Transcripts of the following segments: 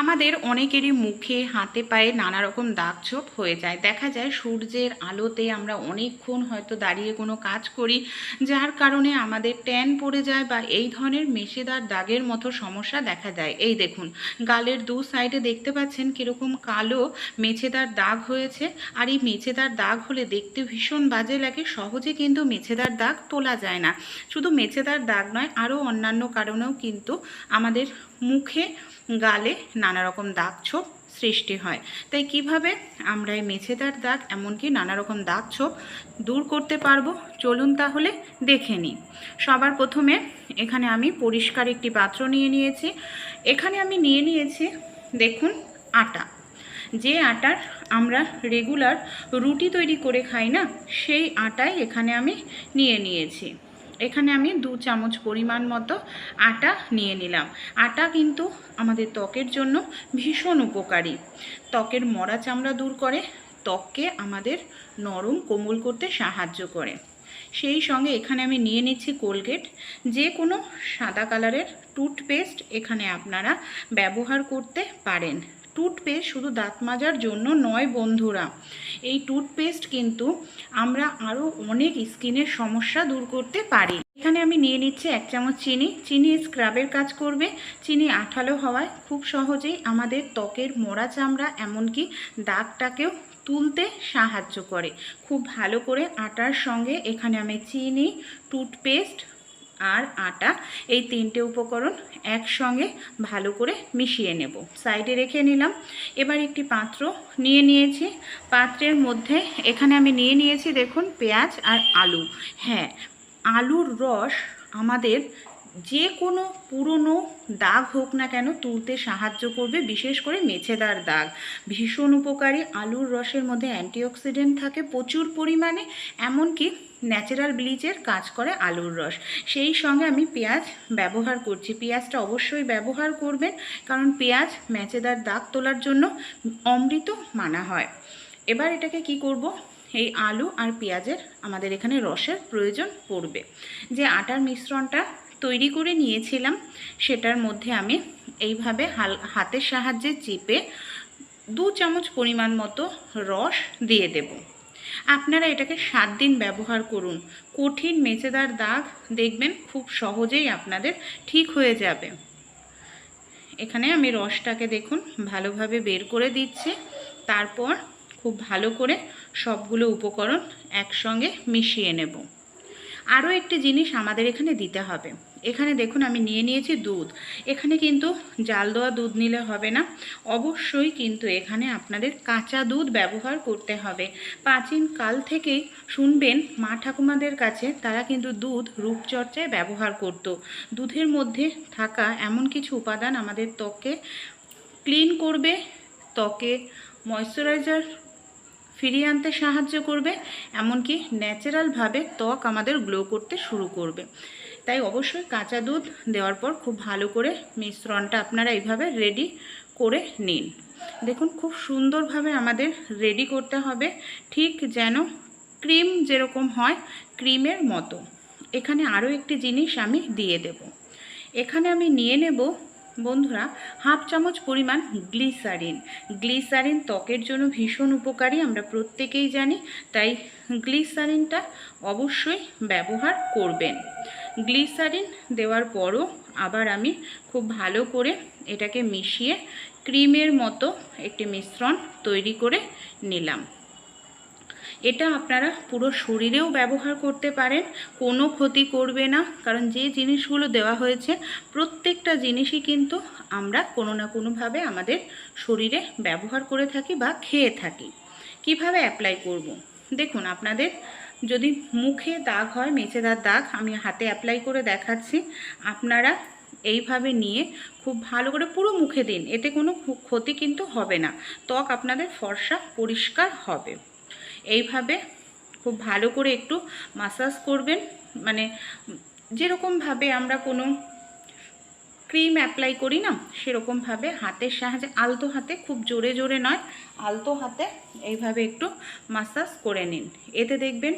আমাদের অনেকেরই মুখে, হাতে, পায়ে নানা রকম দাগ ছোপ হয়ে যায়। দেখা যায় সূর্যের আলোতে আমরা অনেকক্ষণ হয়তো দাঁড়িয়ে কোনো কাজ করি, যার কারণে আমাদের ট্যান পড়ে যায় বা এই ধরনের মেশেদার দাগের মতো সমস্যা দেখা দেয়। এই দেখুন, গালের দু সাইডে দেখতে পাচ্ছেন কীরকম কালো মেছেদার দাগ হয়েছে। আর এই মেছেদার দাগ হলে দেখতে ভীষণ বাজে লাগে, সহজে কিন্তু মেছেদার দাগ তোলা যায় না। শুধু মেছেদার দাগ নয়, আরও অন্যান্য কারণেও কিন্তু আমাদের মুখে, গালে নানা রকম দাগ ছোপ সৃষ্টি হয়। তাই কীভাবে আমরা এই মেছেদার দাগ এমনকি নানা রকম দাগ ছোপ দূর করতে পারব? চলুন তাহলে দেখে নিই। সবার প্রথমে এখানে আমি পরিষ্কার একটি পাত্র নিয়ে নিয়েছি। এখানে আমি নিয়ে নিয়েছি, দেখুন, আটা। যে আটার আমরা রেগুলার রুটি তৈরি করে খাই না, সেই আটাই এখানে আমি নিয়ে নিয়েছি। এখানে আমি দু চামচ পরিমাণ মতো আটা নিয়ে নিলাম। আটা কিন্তু আমাদের ত্বকের জন্য ভীষণ উপকারী। ত্বকের মরা চামড়া দূর করে, ত্বককে আমাদের নরম কোমল করতে সাহায্য করে। সেই সঙ্গে এখানে আমি নিয়ে নিচ্ছি কোলগেট। যে কোনো সাদা কালারের টুথপেস্ট এখানে আপনারা ব্যবহার করতে পারেন। টুথপেস্ট শুধু দাঁত মাজার জন্য নয় বন্ধুরা। এই টুথপেস্ট কিন্তু আমরা আরও অনেক স্কিনের সমস্যা দূর করতে পারি। এখানে আমি নিয়ে নিচ্ছি এক চামচ চিনি। চিনি স্ক্রাবের কাজ করবে। চিনি আঠালো হওয়ায় খুব সহজেই আমাদের ত্বকের মোড়া চামড়া এমনকি দাগটাকেও তুলতে সাহায্য করে। খুব ভালো করে আটার সঙ্গে এখানে আমি চিনি টুথপেস্ট আর আটা, এই তিনটে উপকরণ একসঙ্গে ভালো করে মিশিয়ে নেব। সাইডে রেখে নিলাম। এবার একটি পাত্র নিয়ে নিয়েছি। পাত্রের মধ্যে এখানে আমি নিয়ে নিয়েছি দেখুন, পেঁয়াজ আর আলু। হ্যাঁ আলুর রস আমাদের যে কোনো পুরনো দাগ হোক না কেন তুলতে সাহায্য করবে, বিশেষ করে মেছেদার দাগ। ভীষণ উপকারী, আলুর রসের মধ্যে অ্যান্টিঅক্সিডেন্ট থাকে প্রচুর পরিমাণে, এমনকি ন্যাচারাল ব্লিচের কাজ করে আলুর রস। সেই সঙ্গে আমি পেঁয়াজ ব্যবহার করছি। পেঁয়াজটা অবশ্যই ব্যবহার করবেন, কারণ পেঁয়াজ মেছেদার দাগ তোলার জন্য অমৃত মানা হয়। এবার এটাকে কি করব? এই আলু আর পেঁয়াজের আমাদের এখানে রসের প্রয়োজন পড়বে। যে আটার মিশ্রণটা তৈরি করে নিয়েছিলাম, সেটার মধ্যে আমি এইভাবে হাল, হাতের সাহায্যে চেপে দু চামচ পরিমাণ মতো রস দিয়ে দেব। আপনারা এটাকে সাত দিন ব্যবহার করুন। কঠিন, মেচেদার দাগ দেখবেন খুব সহজেই আপনাদের ঠিক হয়ে যাবে। এখানে আমি রসটাকে দেখুন, ভালোভাবে বের করে দিচ্ছি। তারপর খুব ভালো করে সবগুলো উপকরণ একসঙ্গে মিশিয়ে নেব। আরও একটি জিনিস আমাদের এখানে দিতে হবে। এখানে দেখুন আমি নিয়ে নিয়েছি দুধ। এখানে কিন্তু জাল দেওয়া দুধ নিলে হবে না। অবশ্যই কিন্তু এখানে আপনাদের কাঁচা দুধ ব্যবহার করতে হবে। প্রাচীন কাল থেকেই শুনবেন মা ঠাকুমাদের কাছে তারা কিন্তু দুধ রূপচর্চায় ব্যবহার করত। দুধের মধ্যে থাকা এমন কিছু উপাদান আমাদের ত্বকে ক্লিন করবে। ত্বকে ময়শ্চারাইজার ফিরিয়ে আনতে সাহায্য করবে, এমনকি ন্যাচারালভাবে ত্বক আমাদের গ্লো করতে শুরু করবে। তাই অবশ্যই কাঁচা দুধ দেওয়ার পর খুব ভালো করে মিশ্রণটা আপনারা এইভাবে রেডি করে নিন। দেখুন খুব সুন্দরভাবে আমাদের রেডি করতে হবে, ঠিক যেন ক্রিম যেরকম হয় ক্রিমের মতো। এখানে আরও একটি জিনিস আমি দিয়ে দেব। এখানে আমি নিয়ে নেব বন্ধুরা, হাফ চামচ পরিমাণ গ্লিসারিন। গ্লিসারিন ত্বকের জন্য ভীষণ উপকারী, আমরা প্রত্যেকেই জানি, তাই গ্লিসারিনটা অবশ্যই ব্যবহার করবেন। গ্লিসারিন দেওয়ার পরও আবার আমি খুব ভালো করে এটাকে মিশিয়ে ক্রিমের মতো একটি মিশ্রণ তৈরি করে নিলাম। এটা আপনারা পুরো শরীরেও ব্যবহার করতে পারেন, কোনো ক্ষতি করবে না। কারণ যে জিনিসগুলো দেওয়া হয়েছে, প্রত্যেকটা জিনিসই কিন্তু আমরা কোনো না কোনোভাবে আমাদের শরীরে ব্যবহার করে থাকি বা খেয়ে থাকি। কীভাবে অ্যাপ্লাই করব। দেখুন, আপনাদের যদি মুখে দাগ হয় মেচেদার দাগ, আমি হাতে অ্যাপ্লাই করে দেখাচ্ছি, আপনারা এইভাবে নিয়ে খুব ভালো করে পুরো মুখে দিন, এতে কোনো ক্ষতি কিন্তু হবে না। ত্বক আপনাদের ফর্সা, পরিষ্কার হবে। এইভাবে খুব ভালো করে একটু মাসাজ করবেন। মানে যেরকমভাবে আমরা কোনো ক্রিম অ্যাপ্লাই করি না, সেরকমভাবে হাতের সাহায্যে, আলতো হাতে খুব জোরে জোরে নয়, আলতো হাতে এইভাবে একটু মাসাজ করে নিন। এতে দেখবেন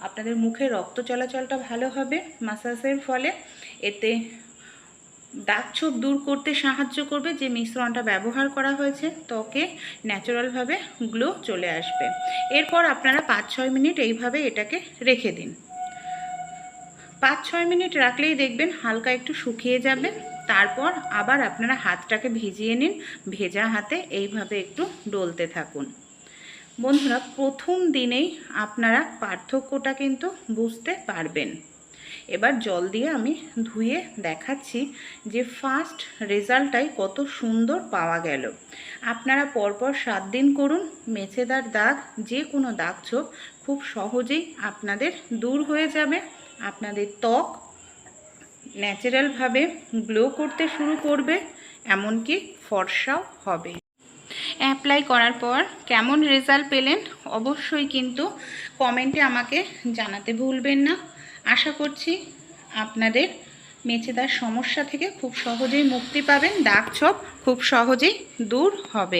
আপনাদের মুখে রক্ত চলাচলটা ভালো হবে মাসাজের ফলে। এতে দাগ ছোপ দূর করতে সাহায্য করবে যে মিশ্রণটা ব্যবহার করা হয়েছে, ত্বকে ন্যাচারালভাবে গ্লো চলে আসবে। এরপর আপনারা পাঁচ ছয় মিনিট এইভাবে এটাকে রেখে দিন। পাঁচ ছয় মিনিট রাখলেই দেখবেন হালকা একটু শুকিয়ে যাবে। তারপর আবার আপনারা হাতটাকে ভিজিয়ে নিন, ভেজা হাতে এইভাবে একটু ডলতে থাকুন। বন্ধুরা, প্রথম দিনেই আপনারা পার্থক্যটা কিন্তু বুঝতে পারবেন। এবার জল দিয়ে আমি ধুয়ে দেখাচ্ছি যে ফার্স্ট রেজাল্টটাই কত সুন্দর পাওয়া গেল। আপনারা পরপর সাত দিন করুন, মেছেদার দাগ, যে কোনো দাগ ছোপ খুব সহজেই আপনাদের দূর হয়ে যাবে। আপনাদের ত্বক ন্যাচারালভাবে গ্লো করতে শুরু করবে, এমনকি ফর্সাও হবে। অ্যাপ্লাই করার পর কেমন রেজাল্ট পেলেন অবশ্যই কিন্তু কমেন্টে আমাকে জানাতে ভুলবেন না। আশা করছি আপনাদের মেচেদার সমস্যা থেকে খুব সহজেই মুক্তি পাবেন দাগ ছোপ খুব সহজেই দূর হবে।